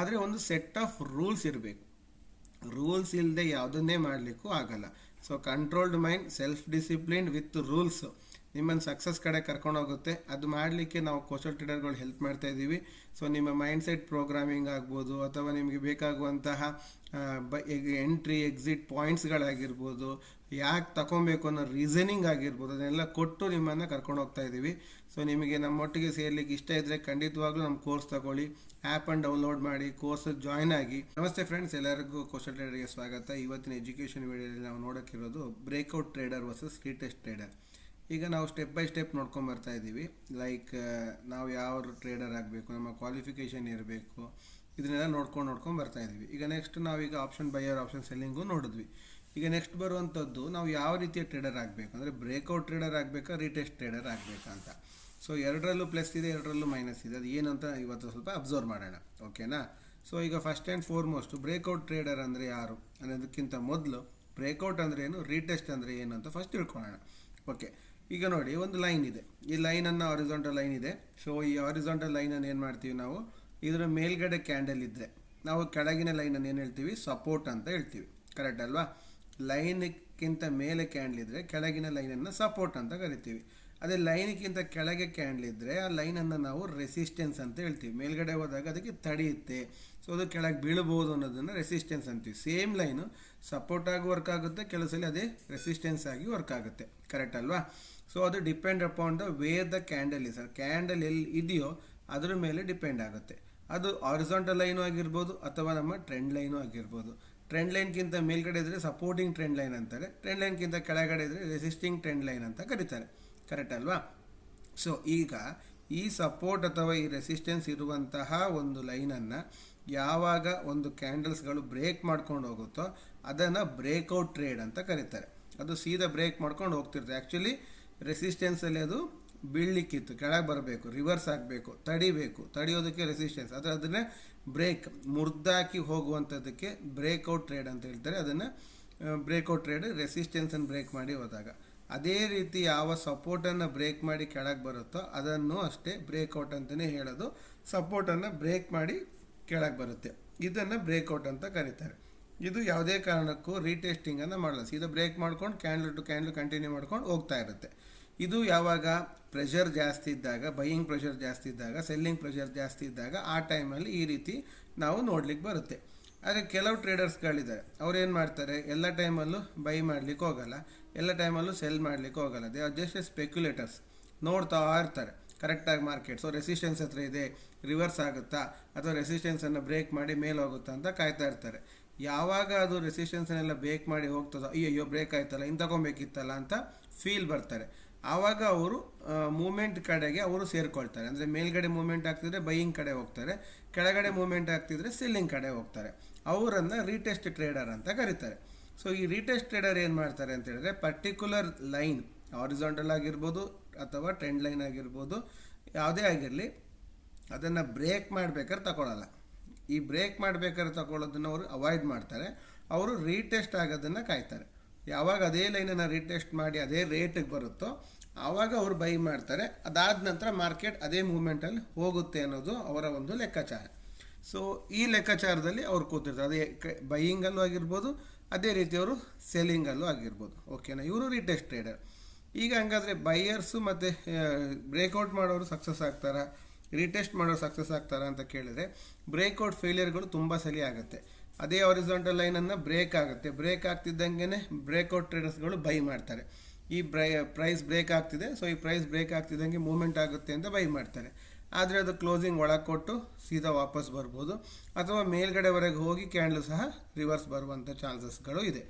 ಆದರೆ ಒಂದು set of rules ಇರಬೇಕು. ರೂಲ್ಸ್ ಇಲ್ಲದೆ ಯಾವುದನ್ನೇ ಮಾಡಲಿಕ್ಕೂ ಆಗಲ್ಲ. So controlled mind self discipline with rules ನಿಮ್ಮನ್ನು ಸಕ್ಸಸ್ ಕಡೆ ಕರ್ಕೊಂಡು ಹೋಗುತ್ತೆ. ಅದು ಮಾಡಲಿಕ್ಕೆ ನಾವು ಕೋಶಲ್ ಟ್ರೇಡರ್ಗಳು ಹೆಲ್ಪ್ ಮಾಡ್ತಾ ಇದ್ದೀವಿ. ಸೊ ನಿಮ್ಮ ಮೈಂಡ್ ಸೆಟ್ ಪ್ರೋಗ್ರಾಮಿಂಗ್ ಆಗ್ಬೋದು, ಅಥವಾ ನಿಮಗೆ ಬೇಕಾಗುವಂತಹ ಎಂಟ್ರಿ ಎಕ್ಸಿಟ್ ಪಾಯಿಂಟ್ಸ್ಗಳಾಗಿರ್ಬೋದು ಯಾಕೆ ತಗೊಬೇಕು ಅನ್ನೋ ರೀಸನಿಂಗ್ ಆಗಿರ್ಬೋದು, ಅದನ್ನೆಲ್ಲ ಕೊಟ್ಟು ನಿಮ್ಮನ್ನು ಕರ್ಕೊಂಡು ಹೋಗ್ತಾ ಇದ್ದೀವಿ ಸೊ ನಿಮಗೆ ನಮ್ಮೊಟ್ಟಿಗೆ ಸೇರ್ಲಿಕ್ಕೆ ಇಷ್ಟ ಇದ್ದರೆ ಖಂಡಿತವಾಗ್ಲೂ ನಮ್ಮ ಕೋರ್ಸ್ ತಗೊಳ್ಳಿ. ಆ್ಯಪ್ ಆ್ಯಂಡ್ ಡೌನ್ಲೋಡ್ ಮಾಡಿ ಕೋರ್ಸ್ ಜಾಯ್ನ್ ಆಗಿ. ನಮಸ್ತೆ ಫ್ರೆಂಡ್ಸ್ ಎಲ್ಲರಿಗೂ ಕೋಶಲ್ ಟ್ರೇಡರ್ಗೆ ಸ್ವಾಗತ. ಇವತ್ತಿನ ಎಜುಕೇಷನ್ ವಿಡಿಯೋದಲ್ಲಿ ನಾವು ನೋಡೋಕ್ಕಿರೋದು breakout trader versus retest trader ಈಗ ನಾವು ಸ್ಟೆಪ್ ಬೈ ಸ್ಟೆಪ್ ನೋಡ್ಕೊಂಡು ಬರ್ತಾ ಇದ್ದೀವಿ ಲೈಕ್ ನಾವು ಯಾವ ಟ್ರೇಡರ್ ಆಗಬೇಕು, ನಮ್ಮ ಕ್ವಾಲಿಫಿಕೇಷನ್ ಇರಬೇಕು, ಇದನ್ನೆಲ್ಲ ನೋಡ್ಕೊಂಡು ನೋಡ್ಕೊಂಡು ಬರ್ತಾ ಇದ್ದೀವಿ ಈಗ ನೆಕ್ಸ್ಟ್ ನಾವೀಗ ಆಪ್ಷನ್ ಬೈಯರ್ ಆಪ್ಷನ್ ಸೆಲ್ಲಿಂಗು ನೋಡಿದ್ವಿ. ಈಗ ನೆಕ್ಸ್ಟ್ ಬರುವಂಥದ್ದು ನಾವು ಯಾವ ರೀತಿಯ ಟ್ರೇಡರ್ ಆಗಬೇಕು? ಅಂದರೆ ಬ್ರೇಕ್ಔಟ್ ಟ್ರೇಡರ್ ಆಗಬೇಕಾ ರೀಟೆಸ್ಟ್ ಟ್ರೇಡರ್ ಆಗಬೇಕಾ ಅಂತ. ಸೊ ಎರಡರಲ್ಲೂ ಪ್ಲಸ್ ಇದೆ, ಎರಡರಲ್ಲೂ ಮೈನಸ್ ಇದೆ. ಅದು ಏನು ಅಂತ ಇವತ್ತು ಸ್ವಲ್ಪ ಅಬ್ಸರ್ವ್ ಮಾಡೋಣ. ಓಕೆನಾ ಸೊ ಈಗ first and foremost breakout trader ಅಂದರೆ ಯಾರು? ಅನ್ನೋದಕ್ಕಿಂತ ಮೊದಲು ಬ್ರೇಕ್ಔಟ್ ಅಂದರೆ ಏನು ರೀಟೆಸ್ಟ್ ಅಂದರೆ ಏನು ಅಂತ ಫಸ್ಟ್ ತಿಳ್ಕೊಳ್ಳೋಣ. ಓಕೆ ಈಗ ನೋಡಿ, ಒಂದು ಲೈನ್ ಇದೆ. ಈ ಲೈನನ್ನು ಆರಿಸಾಂಟಲ್ ಲೈನ್ ಇದೆ. ಸೊ ಈ ಆರಿಸಾಂಟಲ್ ಲೈನನ್ನು ಏನು ಮಾಡ್ತೀವಿ ನಾವು? ಇದರ ಮೇಲ್ಗಡೆ ಕ್ಯಾಂಡಲ್ ಇದ್ದರೆ ನಾವು ಕೆಳಗಿನ ಲೈನನ್ನು ಏನು ಹೇಳ್ತೀವಿ? ಸಪೋರ್ಟ್ ಅಂತ ಹೇಳ್ತೀವಿ. ಕರೆಕ್ಟ್ ಅಲ್ವಾ? ಲೈನ್ಕ್ಕಿಂತ ಮೇಲೆ ಕ್ಯಾಂಡಲ್ ಇದ್ದರೆ ಕೆಳಗಿನ ಲೈನನ್ನು ಸಪೋರ್ಟ್ ಅಂತ ಕರಿತೀವಿ. ಅದೇ ಲೈನ್ಗಿಂತ ಕೆಳಗೆ ಕ್ಯಾಂಡಲ್ ಇದ್ದರೆ ಆ ಲೈನನ್ನು ನಾವು ರೆಸಿಸ್ಟೆನ್ಸ್ ಅಂತ ಹೇಳ್ತೀವಿ. ಮೇಲ್ಗಡೆ ಹೋದಾಗ ಅದಕ್ಕೆ ತಡೆಯುತ್ತೆ. ಸೊ ಅದು ಕೆಳಗೆ ಬೀಳ್ಬೋದು ಅನ್ನೋದನ್ನು ರೆಸಿಸ್ಟೆನ್ಸ್ ಅಂತೀವಿ. ಸೇಮ್ ಲೈನು ಸಪೋರ್ಟ್ ಆಗಿ ವರ್ಕ್ ಆಗುತ್ತೆ ಕೆಲವು ಅದೇ ರೆಸಿಸ್ಟೆನ್ಸ್ ಆಗಿ ವರ್ಕ್ ಆಗುತ್ತೆ. ಕರೆಕ್ಟ್ ಅಲ್ವಾ? ಸೊ ಅದು depend upon the where the candle is candle ಎಲ್ಲಿ ಇದೆಯೋ ಅದರ ಮೇಲೆ ಡಿಪೆಂಡ್ ಆಗುತ್ತೆ. ಅದು ಆರಿಸಾಂಟಲ್ ಲೈನು ಆಗಿರ್ಬೋದು ಅಥವಾ ನಮ್ಮ ಟ್ರೆಂಡ್ ಲೈನು ಆಗಿರ್ಬೋದು. ಟ್ರೆಂಡ್ ಲೈನ್ಗಿಂತ ಮೇಲ್ಗಡೆ ಇದ್ದರೆ ಸಪೋರ್ಟಿಂಗ್ ಟ್ರೆಂಡ್ ಲೈನ್ ಅಂತಾರೆ. ಟ್ರೆಂಡ್ ಲೈನ್ಗಿಂತ ಕೆಳಗಡೆ ಇದ್ದರೆ ರೆಸಿಸ್ಟಿಂಗ್ ಟ್ರೆಂಡ್ ಲೈನ್ ಅಂತ ಕರೀತಾರೆ. ಕರೆಕ್ಟ್ ಅಲ್ವಾ? ಸೊ ಈಗ ಈ ಸಪೋರ್ಟ್ ಅಥವಾ ಈ ರೆಸಿಸ್ಟೆನ್ಸ್ ಇರುವಂತಹ ಒಂದು ಲೈನನ್ನು ಯಾವಾಗ ಒಂದು ಕ್ಯಾಂಡಲ್ಸ್ಗಳು ಬ್ರೇಕ್ ಮಾಡ್ಕೊಂಡು ಹೋಗುತ್ತೋ ಅದನ್ನು ಬ್ರೇಕೌಟ್ ಟ್ರೇಡ್ ಅಂತ ಕರೀತಾರೆ. ಅದು ಸೀದಾ ಬ್ರೇಕ್ ಮಾಡ್ಕೊಂಡು ಹೋಗ್ತಿರುತ್ತೆ. ಆ್ಯಕ್ಚುಲಿ ರೆಸಿಸ್ಟೆನ್ಸಲ್ಲಿ ಅದು ಬೀಳಲಿಕ್ಕಿತ್ತು, ಕೆಳಗೆ ಬರಬೇಕು ರಿವರ್ಸ್ ಆಗಬೇಕು ತಡಿಬೇಕು, ತಡಿಯೋದಕ್ಕೆ ರೆಸಿಸ್ಟೆನ್ಸ್ ಆದರೆ ಅದನ್ನೇ ಬ್ರೇಕ್ ಮುರ್ದಾಕಿ ಹೋಗುವಂಥದ್ದಕ್ಕೆ ಬ್ರೇಕ್ಔಟ್ ಟ್ರೇಡ್ ಅಂತ ಹೇಳ್ತಾರೆ. ಅದನ್ನು ಬ್ರೇಕ್ಔಟ್ ಟ್ರೇಡ್ ರೆಸಿಸ್ಟೆನ್ಸನ್ನು ಬ್ರೇಕ್ ಮಾಡಿ ಹೋದಾಗ. ಅದೇ ರೀತಿ ಯಾವ ಸಪೋರ್ಟನ್ನು ಬ್ರೇಕ್ ಮಾಡಿ ಕೆಳಗೆ ಬರುತ್ತೋ ಅದನ್ನು ಅಷ್ಟೇ ಬ್ರೇಕ್ಔಟ್ ಅಂತಲೇ ಹೇಳೋದು. ಸಪೋರ್ಟನ್ನು ಬ್ರೇಕ್ ಮಾಡಿ ಕೆಳಗೆ ಬರುತ್ತೆ. ಇದನ್ನು ಬ್ರೇಕ್ಔಟ್ ಅಂತ ಕರೀತಾರೆ. ಇದು ಯಾವುದೇ ಕಾರಣಕ್ಕೂ ರೀಟೆಸ್ಟಿಂಗನ್ನು ಮಾಡಲ್ಲ. ಸೀದಾ ಬ್ರೇಕ್ ಮಾಡ್ಕೊಂಡು ಕ್ಯಾಂಡಲ್ ಟು ಕ್ಯಾಂಡಲ್ ಕಂಟಿನ್ಯೂ ಮಾಡ್ಕೊಂಡು ಹೋಗ್ತಾ ಇರುತ್ತೆ. ಇದು ಯಾವಾಗ ಪ್ರೆಷರ್ ಜಾಸ್ತಿ ಇದ್ದಾಗ ಬೈಯಿಂಗ್ ಪ್ರೆಷರ್ ಜಾಸ್ತಿ ಇದ್ದಾಗ ಸೆಲ್ಲಿಂಗ್ ಪ್ರೆಷರ್ ಜಾಸ್ತಿ ಇದ್ದಾಗ ಆ ಟೈಮಲ್ಲಿ ಈ ರೀತಿ ನಾವು ನೋಡ್ಲಿಕ್ಕೆ ಬರುತ್ತೆ. ಆದರೆ ಕೆಲವು ಟ್ರೇಡರ್ಸ್ಗಳಿದ್ದಾರೆ ಅವ್ರು ಏನು ಮಾಡ್ತಾರೆ, ಎಲ್ಲ ಟೈಮಲ್ಲೂ ಬೈ ಮಾಡಲಿಕ್ಕೆ ಹೋಗಲ್ಲ, ಎಲ್ಲ ಟೈಮಲ್ಲೂ ಸೆಲ್ ಮಾಡಲಿಕ್ಕೆ ಹೋಗಲ್ಲ. ದೇ ಆರ್ ಜಸ್ಟ್ ಸ್ಪೆಕ್ಯುಲೇಟರ್ಸ್ ನೋಡ್ತಾ ಇರ್ತಾರೆ. ಕರೆಕ್ಟಾಗಿ ಮಾರ್ಕೆಟ್ ಸೊ ರೆಸಿಸ್ಟೆನ್ಸ್ ಹತ್ರ ಇದೆ ರಿವರ್ಸ್ ಆಗುತ್ತಾ, ಅಥವಾ ರೆಸಿಸ್ಟೆನ್ಸನ್ನು ಬ್ರೇಕ್ ಮಾಡಿ ಮೇಲೆ ಹೋಗುತ್ತಾ ಅಂತ ಕಾಯ್ತಾ ಇರ್ತಾರೆ. ಯಾವಾಗ ಅದು ರೆಸಿಸ್ಟೆನ್ಸನ್ನೆಲ್ಲ ಬ್ರೇಕ್ ಮಾಡಿ ಹೋಗ್ತದೋ ಅಯ್ಯೋ ಬ್ರೇಕ್ ಆಯ್ತಲ್ಲ ಇನ್ನು ತಗೊಬೇಕಿತ್ತಲ್ಲ ಅಂತ ಫೀಲ್ ಬರ್ತಾರೆ. ಆವಾಗ ಅವರು ಮೂಮೆಂಟ್ ಕಡೆಗೆ ಅವರು ಸೇರಿಕೊಳ್ತಾರೆ. ಅಂದರೆ ಮೇಲ್ಗಡೆ ಮೂಮೆಂಟ್ ಆಗ್ತಿದ್ರೆ ಬೈಯಿಂಗ್ ಕಡೆ ಹೋಗ್ತಾರೆ, ಕೆಳಗಡೆ ಮೂಮೆಂಟ್ ಆಗ್ತಿದ್ರೆ ಸೆಲ್ಲಿಂಗ್ ಕಡೆ ಹೋಗ್ತಾರೆ. ಅವರನ್ನು ರೀಟೆಸ್ಟ್ ಟ್ರೇಡರ್ ಅಂತ ಕರೀತಾರೆ. ಸೊ ಈ ರೀಟೆಸ್ಟ್ ಟ್ರೇಡರ್ ಏನು ಮಾಡ್ತಾರೆ ಅಂತ ಹೇಳಿದ್ರೆ ಪರ್ಟಿಕ್ಯುಲರ್ ಲೈನ್ ಆರಿಜಾಂಟಲ್ ಆಗಿರ್ಬೋದು ಅಥವಾ ಟ್ರೆಂಡ್ ಲೈನ್ ಆಗಿರ್ಬೋದು, ಯಾವುದೇ ಆಗಿರಲಿ, ಅದನ್ನು ಬ್ರೇಕ್ ಮಾಡ್ಬೇಕಾದ್ರೆ ತಗೊಳ್ಳಲ್ಲ ಈ ಬ್ರೇಕ್ ಮಾಡ್ಬೇಕಾದ್ರೆ ತಗೊಳ್ಳೋದನ್ನು ಅವರು ಅವಾಯ್ಡ್ ಮಾಡ್ತಾರೆ. ಅವರು ರೀಟೆಸ್ಟ್ ಆಗೋದನ್ನು ಕಾಯ್ತಾರೆ. ಯಾವಾಗ ಅದೇ ಲೈನನ್ನು ರಿಟೆಸ್ಟ್ ಮಾಡಿ ಅದೇ ರೇಟಿಗೆ ಬರುತ್ತೋ, ಆವಾಗ ಅವರು ಬೈ ಮಾಡ್ತಾರೆ. ಅದಾದ ನಂತರ ಮಾರ್ಕೆಟ್ ಅದೇ ಮೂಮೆಂಟಲ್ಲಿ ಹೋಗುತ್ತೆ ಅನ್ನೋದು ಅವರ ಒಂದು ಲೆಕ್ಕಾಚಾರ. ಸೊ ಈ ಲೆಕ್ಕಾಚಾರದಲ್ಲಿ ಅವ್ರು ಕೂತಿರ್ತಾರೆ. ಅದೇ ಬೈಯಿಂಗಲ್ಲೂ ಆಗಿರ್ಬೋದು, ಅದೇ ರೀತಿ ಅವರು ಸೆಲ್ಲಿಂಗಲ್ಲೂ ಆಗಿರ್ಬೋದು. ಓಕೆನಾ ಇವರು ರೀಟೆಸ್ಟ್ ಟ್ರೇಡರ್ ಈಗ ಹಂಗಾದರೆ ಬೈಯರ್ಸು ಮತ್ತು ಬ್ರೇಕ್ಔಟ್ ಮಾಡೋರು ಸಕ್ಸಸ್ ಆಗ್ತಾರಾ? ರೀಟೆಸ್ಟ್ ಮಾಡೋರು ಸಕ್ಸಸ್ ಆಗ್ತಾರಾ ಅಂತ ಕೇಳಿದರೆ ಬ್ರೇಕ್ಔಟ್ ಫೇಲಿಯರ್ಗಳು ತುಂಬ ಸಲಿ ಆಗುತ್ತೆ. ಅದೇ ಆರಿಸಾಂಟಲ್ ಲೈನನ್ನು ಬ್ರೇಕ್ ಆಗುತ್ತೆ. ಬ್ರೇಕ್ ಆಗ್ತಿದ್ದಂಗೆ ಬ್ರೇಕ್ಔಟ್ ಟ್ರೇಡರ್ಸ್ಗಳು ಬೈ ಮಾಡ್ತಾರೆ. ಈ ಬ್ರೈ ಪ್ರೈಸ್ ಬ್ರೇಕ್ ಆಗ್ತಿದೆ. ಸೊ ಈ ಪ್ರೈಸ್ ಬ್ರೇಕ್ ಆಗ್ತಿದ್ದಂಗೆ ಮೂಮೆಂಟ್ ಆಗುತ್ತೆ ಅಂತ ಬೈ ಮಾಡ್ತಾರೆ. ಆದರೆ ಅದು ಕ್ಲೋಸಿಂಗ್ ಒಳಗೆ ಕೊಟ್ಟು ಸೀದಾ ವಾಪಸ್ ಬರ್ಬೋದು. ಅಥವಾ ಮೇಲ್ಗಡೆವರೆಗೆ ಹೋಗಿ ಕ್ಯಾಂಡಲ್ ಸಹ ರಿವರ್ಸ್ ಬರುವಂಥ ಚಾನ್ಸಸ್ಗಳು ಇದೆ.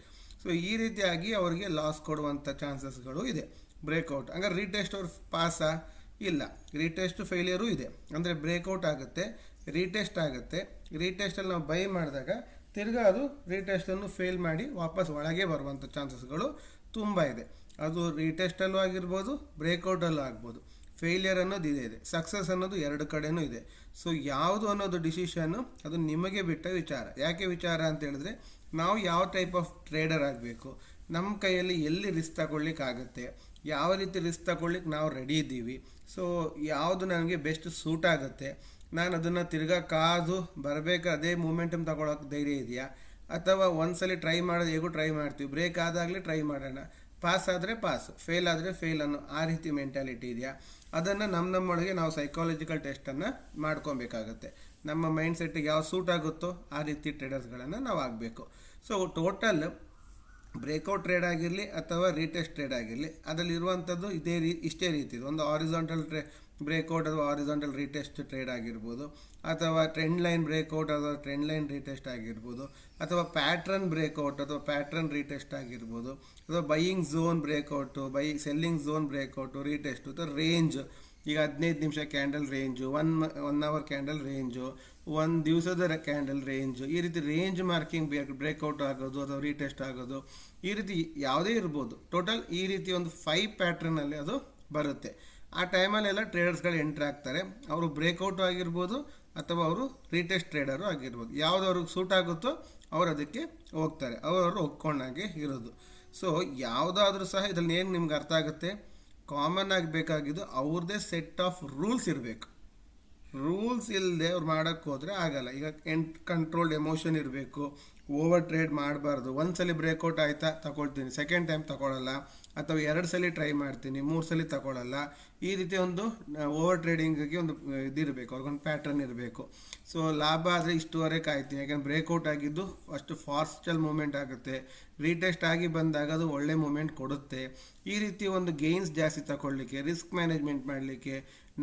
ಸೊ ಈ ರೀತಿಯಾಗಿ ಅವರಿಗೆ ಲಾಸ್ ಕೊಡುವಂಥ ಚಾನ್ಸಸ್ಗಳು ಇದೆ. ಬ್ರೇಕ್ಔಟ್ ಹಂಗಾರೆ ರೀಟೆಸ್ಟ್ ಅವ್ರು ಪಾಸಾ ಇಲ್ಲ. ರೀಟೆಸ್ಟ್ ಫೇಲಿಯರು ಇದೆ. ಅಂದರೆ ಬ್ರೇಕ್ಔಟ್ ಆಗುತ್ತೆ. ರೀಟೆಸ್ಟ್ ಆಗುತ್ತೆ. ರೀಟೆಸ್ಟಲ್ಲಿ ನಾವು ಬೈ ಮಾಡಿದಾಗ ತಿರ್ಗಾ ಅದು ರೀಟೆಸ್ಟನ್ನು ಫೇಲ್ ಮಾಡಿ ವಾಪಸ್ ಒಳಗೆ ಬರುವಂಥ ಚಾನ್ಸಸ್ಗಳು ತುಂಬ ಇದೆ. ಅದು ರೀಟೆಸ್ಟಲ್ಲೂ ಆಗಿರ್ಬೋದು ಬ್ರೇಕ್ಔಟಲ್ಲೂ ಆಗ್ಬೋದು. ಫೇಲಿಯರ್ ಅನ್ನೋದು ಇದೆ ಇದೆ. ಸಕ್ಸಸ್ ಅನ್ನೋದು ಎರಡು ಕಡೆನೂ ಇದೆ. ಸೊ ಯಾವುದು ಅನ್ನೋದು ಡಿಸಿಷನ್ನು ಅದು ನಿಮಗೆ ಬಿಟ್ಟ ವಿಚಾರ. ಯಾಕೆ ವಿಚಾರ ಅಂತ ಹೇಳಿದ್ರೆ, ನಾವು ಯಾವ ಟೈಪ್ ಆಫ್ ಟ್ರೇಡರ್ ಆಗಬೇಕು ನಮ್ಮ ಕೈಯಲ್ಲಿ ಎಲ್ಲಿ ರಿಸ್ಕ್ ತಗೊಳ್ಳಿಕ್ಕಾಗುತ್ತೆ ಯಾವ ರೀತಿ ರಿಸ್ಕ್ ತಗೊಳ್ಳಿಕ್ಕೆ ನಾವು ರೆಡಿ ಇದ್ದೀವಿ. ಸೊ ಯಾವುದು ನನಗೆ ಬೆಸ್ಟ್ ಸೂಟ್ ಆಗುತ್ತೆ, ನಾನು ಅದನ್ನು ತಿರ್ಗಾ ಕಾದು ಬರಬೇಕು, ಅದೇ ಮೂಮೆಂಟಮ್ ತಗೊಳ್ಳೋಕೆ ಧೈರ್ಯ ಇದೆಯಾ? ಅಥವಾ ಒಂದ್ಸಲಿ ಟ್ರೈ ಮಾಡೋದು, ಹೇಗೂ ಟ್ರೈ ಮಾಡ್ತೀವಿ? ಬ್ರೇಕ್ ಆದಾಗಲೇ ಟ್ರೈ ಮಾಡೋಣ. ಪಾಸ್ ಆದರೆ ಪಾಸ್ ಫೇಲ್ ಆದರೆ ಫೇಲ್ ಅನ್ನೋ ಆ ರೀತಿ ಮೆಂಟಾಲಿಟಿ ಇದೆಯಾ? ಅದನ್ನು ನಮ್ಮ ನಮ್ಮೊಳಗೆ ನಾವು ಸೈಕಾಲಜಿಕಲ್ ಟೆಸ್ಟನ್ನು ಮಾಡ್ಕೊಬೇಕಾಗತ್ತೆ. ನಮ್ಮ ಮೈಂಡ್ ಸೆಟ್ಟಿಗೆ ಯಾವ ಸೂಟ್ ಆಗುತ್ತೋ ಆ ರೀತಿ ಟ್ರೇಡರ್ಸ್ಗಳನ್ನು ನಾವು ಆಗಬೇಕು. ಸೊ ಟೋಟಲ್ ಬ್ರೇಕ್ಔಟ್ ಟ್ರೇಡ್ ಆಗಿರಲಿ ಅಥವಾ ರೀಟೆಸ್ಟ್ ಟ್ರೇಡ್ ಆಗಿರಲಿ ಅದರಲ್ಲಿ ಇರುವಂಥದ್ದು ಇದೇ ರೀ, ಇಷ್ಟೇ ರೀತಿ ಒಂದು ಆರಿಸಾಂಟಲ್ ಟ್ರೇ, ಬ್ರೇಕ್ಔಟ್ ಅಥವಾ ಆರಿಸಾಂಟಲ್ ರೀಟೆಸ್ಟ್ ಟ್ರೇಡ್ ಆಗಿರ್ಬೋದು, ಅಥವಾ ಟ್ರೆಂಡ್ ಲೈನ್ ಬ್ರೇಕ್ಔಟ್ ಅಥವಾ ಟ್ರೆಂಡ್ ಲೈನ್ ರೀಟೆಸ್ಟ್ ಆಗಿರ್ಬೋದು, ಅಥವಾ ಪ್ಯಾಟ್ರನ್ ಬ್ರೇಕ್ಔಟ್ ಅಥವಾ ಪ್ಯಾಟ್ರನ್ ರೀಟೆಸ್ಟ್ ಆಗಿರ್ಬೋದು, ಅಥವಾ buying zone breakout buy selling zone breakout retest ಅಥವಾ ರೇಂಜ್ ಈಗ ಹದಿನೈದು ನಿಮಿಷ candle range one one hour candle range ಒಂದು ದಿವಸದ ಕ್ಯಾಂಡಲ್ ರೇಂಜು ಈ ರೀತಿ ರೇಂಜ್ ಮಾರ್ಕಿಂಗ್ ಬ್ರೇಕ್ಔಟ್ ಆಗೋದು ಅಥವಾ ರೀಟೆಸ್ಟ್ ಆಗೋದು, ಈ ರೀತಿ ಯಾವುದೇ ಇರ್ಬೋದು. ಟೋಟಲ್ ಈ ರೀತಿ ಒಂದು ಫೈವ್ ಪ್ಯಾಟ್ರನಲ್ಲಿ ಅದು ಬರುತ್ತೆ. ಆ ಟೈಮಲ್ಲೆಲ್ಲ ಟ್ರೇಡರ್ಸ್ಗಳು ಎಂಟ್ರ್ ಆಗ್ತಾರೆ. ಅವರು ಬ್ರೇಕೌಟು ಆಗಿರ್ಬೋದು ಅಥವಾ ಅವರು ರೀಟೆಸ್ಟ್ ಟ್ರೇಡರು ಆಗಿರ್ಬೋದು. ಯಾವುದು ಅವ್ರಿಗೆ ಸೂಟ್ ಆಗುತ್ತೋ ಅವರು ಅದಕ್ಕೆ ಹೋಗ್ತಾರೆ. ಅವರವರು ಒಪ್ಕೊಂಡಾಗೆ ಇರೋದು. ಸೊ ಯಾವುದಾದ್ರೂ ಸಹ ಇದರಲ್ಲಿ ಏನು ನಿಮ್ಗೆ ಅರ್ಥ ಆಗುತ್ತೆ? ಕಾಮನ್ ಆಗಿ ಬೇಕಾಗಿದ್ದು ಅವ್ರದ್ದೇ ಸೆಟ್ ಆಫ್ ರೂಲ್ಸ್ ಇರಬೇಕು. ರೂಲ್ಸ್ ಇಲ್ಲದೆ ಅವ್ರು ಮಾಡೋಕ್ಕೆ ಹೋದರೆ ಆಗಲ್ಲ. ಈಗ ಎಂಟ್ ಕಂಟ್ರೋಲ್ಡ್ ಎಮೋಷನ್ ಇರಬೇಕು. ಓವರ್ ಟ್ರೇಡ್ ಮಾಡಬಾರ್ದು. ಒಂದ್ಸಲಿ ಬ್ರೇಕ್ಔಟ್ ಆಯ್ತಾ, ತಗೊಳ್ತೀನಿ. ಸೆಕೆಂಡ್ ಟೈಮ್ ತಗೊಳ್ಳಲ್ಲ ಅಥವಾ ಎರಡು ಸಲ ಟ್ರೈ ಮಾಡ್ತೀನಿ, ಮೂರು ಸಲ ತಗೊಳ್ಳಲ್ಲ ಈ ರೀತಿ ಒಂದು ಓವರ್ ಟ್ರೇಡಿಂಗಿಗೆ ಒಂದು ಇದಿರಬೇಕು. ಅವ್ರಿಗೊಂದು ಪ್ಯಾಟ್ರನ್ ಇರಬೇಕು. ಸೊ ಲಾಭ ಆದರೆ ಇಷ್ಟುವರೆ ಕಾಯ್ತೀನಿ. ಯಾಕೆಂದರೆ ಬ್ರೇಕ್ಔಟ್ ಆಗಿದ್ದು ಫಸ್ಟ್ ಫಾಸ್ಟಲ್ಲಿ ಮೂಮೆಂಟ್ ಆಗುತ್ತೆ. ರೀಟೆಸ್ಟ್ ಆಗಿ ಬಂದಾಗ ಅದು ಒಳ್ಳೆ ಮೂಮೆಂಟ್ ಕೊಡುತ್ತೆ. ಈ ರೀತಿ ಒಂದು ಗೇನ್ಸ್ ಜಾಸ್ತಿ ತಗೊಳ್ಳಿಕ್ಕೆ ರಿಸ್ಕ್ ಮ್ಯಾನೇಜ್ಮೆಂಟ್ ಮಾಡಲಿಕ್ಕೆ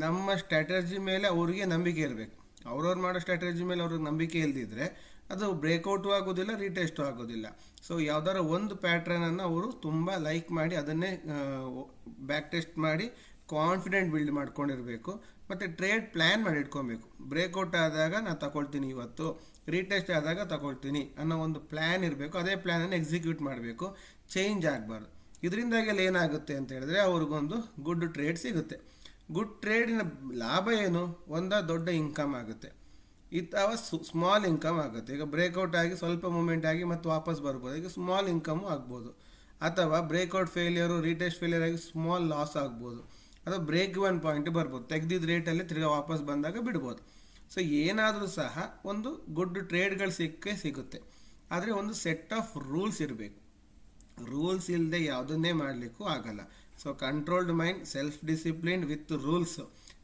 ನಮ್ಮ ಸ್ಟ್ರಾಟಜಿ ಮೇಲೆ ಅವರಿಗೆ ನಂಬಿಕೆ ಇರಬೇಕು. ಅವ್ರವ್ರು ಮಾಡೋ ಸ್ಟ್ರಾಟಜಿ ಮೇಲೆ ಅವ್ರಿಗೆ ನಂಬಿಕೆ ಇಲ್ದಿದ್ರೆ ಅದು ಬ್ರೇಕ್ಔಟು ಆಗೋದಿಲ್ಲ ರೀಟೆಸ್ಟು ಆಗೋದಿಲ್ಲ. ಸೊ ಯಾವ್ದಾರ ಒಂದು ಪ್ಯಾಟ್ರನನ್ನು ಅವರು ತುಂಬ ಲೈಕ್ ಮಾಡಿ ಅದನ್ನೇ ಬ್ಯಾಕ್ ಟೆಸ್ಟ್ ಮಾಡಿ ಕಾನ್ಫಿಡೆಂಟ್ ಬಿಲ್ಡ್ ಮಾಡ್ಕೊಂಡಿರಬೇಕು. ಮತ್ತು ಟ್ರೇಡ್ ಪ್ಲ್ಯಾನ್ ಮಾಡಿ ಇಟ್ಕೊಬೇಕು. ಬ್ರೇಕ್ಔಟ್ ಆದಾಗ ನಾನು ತಗೊಳ್ತೀನಿ ಇವತ್ತು ರೀಟೆಸ್ಟ್ ಆದಾಗ ತಗೊಳ್ತೀನಿ ಅನ್ನೋ ಒಂದು ಪ್ಲ್ಯಾನ್ ಇರಬೇಕು. ಅದೇ ಪ್ಲ್ಯಾನನ್ನು ಎಕ್ಸಿಕ್ಯೂಟ್ ಮಾಡಬೇಕು. ಚೇಂಜ್ ಆಗಬಾರ್ದು. ಇದರಿಂದಾಗೆಲ್ಲ ಏನಾಗುತ್ತೆ ಅಂತ ಹೇಳಿದ್ರೆ ಅವ್ರಿಗೊಂದು ಗುಡ್ ಟ್ರೇಡ್ ಸಿಗುತ್ತೆ. ಗುಡ್ ಟ್ರೇಡಿನ ಲಾಭ ಏನು? ಒಂದ ದೊಡ್ಡ ಇನ್ಕಮ್ ಆಗುತ್ತೆ. ಇತ್ತವ ಸ್ಮಾಲ್ ಇನ್ಕಮ್ ಆಗುತ್ತೆ. ಈಗ ಬ್ರೇಕ್ಔಟ್ ಆಗಿ ಸ್ವಲ್ಪ ಮೂಮೆಂಟ್ ಆಗಿ ಮತ್ತೆ ವಾಪಸ್ ಬರ್ಬೋದು. ಈಗ ಸ್ಮಾಲ್ ಇನ್ಕಮು ಆಗ್ಬೋದು. ಅಥವಾ ಬ್ರೇಕ್ಔಟ್ ಫೇಲಿಯರು ರೀಟೆಸ್ಟ್ ಫೇಲಿಯರ್ ಆಗಿ ಸ್ಮಾಲ್ ಲಾಸ್ ಆಗ್ಬೋದು. ಅಥವಾ ಬ್ರೇಕ್ ಒನ್ ಪಾಯಿಂಟ್ ಬರ್ಬೋದು. ತೆಗ್ದಿದ್ದ ರೇಟಲ್ಲಿ ತಿರ್ಗಾ ವಾಪಸ್ ಬಂದಾಗ ಬಿಡ್ಬೋದು. ಸೊ ಏನಾದರೂ ಸಹ ಒಂದು ಗುಡ್ ಟ್ರೇಡ್ಗಳು ಸಿಕ್ಕೇ ಸಿಗುತ್ತೆ. ಆದರೆ ಒಂದು ಸೆಟ್ ಆಫ್ ರೂಲ್ಸ್ ಇರಬೇಕು. ರೂಲ್ಸ್ ಇಲ್ಲದೆ ಯಾವುದನ್ನೇ ಮಾಡಲಿಕ್ಕೂ ಆಗಲ್ಲ. So controlled mind self discipline with rules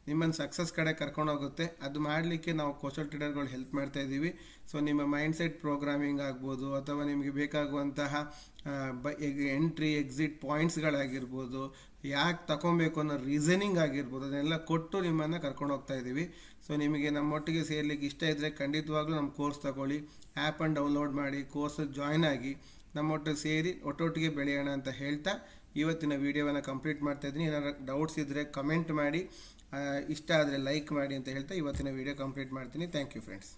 ನಿಮ್ಮನ್ನು ಸಕ್ಸಸ್ ಕಡೆ ಕರ್ಕೊಂಡೋಗುತ್ತೆ ಅದು ಮಾಡಲಿಕ್ಕೆ ನಾವು ಕೋಶಲ್ ಟ್ರೇಡರ್ಗಳು ಹೆಲ್ಪ್ ಮಾಡ್ತಾ ಇದ್ದೀವಿ ಸೊ ನಿಮ್ಮ ಮೈಂಡ್ ಸೆಟ್ ಪ್ರೋಗ್ರಾಮಿಂಗ್ ಆಗ್ಬೋದು, ಅಥವಾ ನಿಮಗೆ ಬೇಕಾಗುವಂತಹ ಎಂಟ್ರಿ ಎಕ್ಸಿಟ್ ಪಾಯಿಂಟ್ಸ್ಗಳಾಗಿರ್ಬೋದು ಯಾಕೆ ತಗೊಬೇಕು ಅನ್ನೋ ರೀಸನಿಂಗ್ ಆಗಿರ್ಬೋದು, ಅದನ್ನೆಲ್ಲ ಕೊಟ್ಟು ನಿಮ್ಮನ್ನು ಕರ್ಕೊಂಡು ಹೋಗ್ತಾ ಇದ್ದೀವಿ ಸೊ ನಿಮಗೆ ನಮ್ಮೊಟ್ಟಿಗೆ ಸೇರ್ಲಿಕ್ಕೆ ಇಷ್ಟ ಇದ್ದರೆ ಖಂಡಿತವಾಗ್ಲೂ ನಮ್ಮ ಕೋರ್ಸ್ ತಗೊಳ್ಳಿ. ಆ್ಯಪನ್ನು ಡೌನ್ಲೋಡ್ ಮಾಡಿ ಕೋರ್ಸ್ ಜಾಯ್ನ್ ಆಗಿ, ನಮ್ಮೊಟ್ಟಿಗೆ ಸೇರಿ, ಒಟ್ಟೊಟ್ಟಿಗೆ ಬೆಳೆಯೋಣ ಅಂತ ಹೇಳ್ತಾ ಇವತ್ತಿನ ವಿಡಿಯೋವನ್ನು ಕಂಪ್ಲೀಟ್ ಮಾಡ್ತಾ ಇದ್ದೀನಿ. ಏನಾದ್ರು ಡೌಟ್ಸ್ ಇದ್ದರೆ ಕಮೆಂಟ್ ಮಾಡಿ ಇಷ್ಟ ಆದರೆ ಲೈಕ್ ಮಾಡಿ ಅಂತ ಹೇಳ್ತಾ ಇವತ್ತಿನ ವಿಡಿಯೋ ಕಂಪ್ಲೀಟ್ ಮಾಡ್ತೀನಿ. Thank you friends